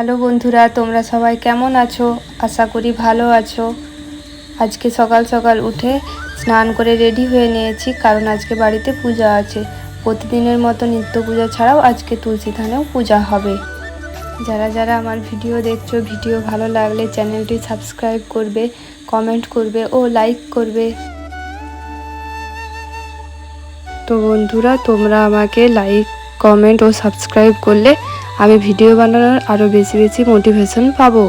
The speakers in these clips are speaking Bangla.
হ্যালো বন্ধুরা, তোমরা সবাই কেমন আছো? আশা করি ভালো আছো। আজকে সকাল সকাল উঠে স্নান করে রেডি হয়ে নিয়েছি, কারণ আজকে বাড়িতে পূজা আছে। প্রতিদিনের মতো নিত্য পূজা ছাড়াও আজকে তুলসী থানেও পূজা হবে। যারা যারা আমার ভিডিও দেখছ, ভিডিও ভালো লাগলে চ্যানেলটি সাবস্ক্রাইব করবে, কমেন্ট করবে ও লাইক করবে। তো বন্ধুরা, তোমরা আমাকে লাইক, কমেন্ট ও সাবস্ক্রাইব করলে আমি ভিডিও বানানোর আরও বেশি বেশি মোটিভেশন পাবো।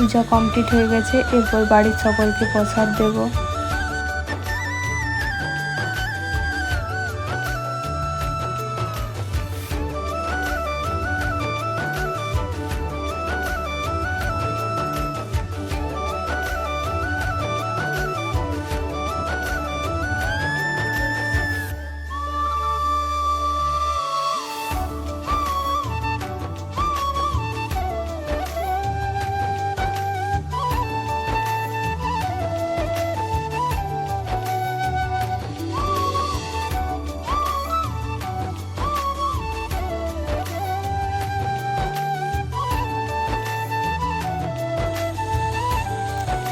পূজা কমপ্লিট হয়ে গেছে এরপর বাড়ির সকলকে প্রসাদ দেব।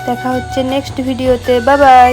দেখা হচ্ছে নেক্সট ভিডিওতে বাই বাই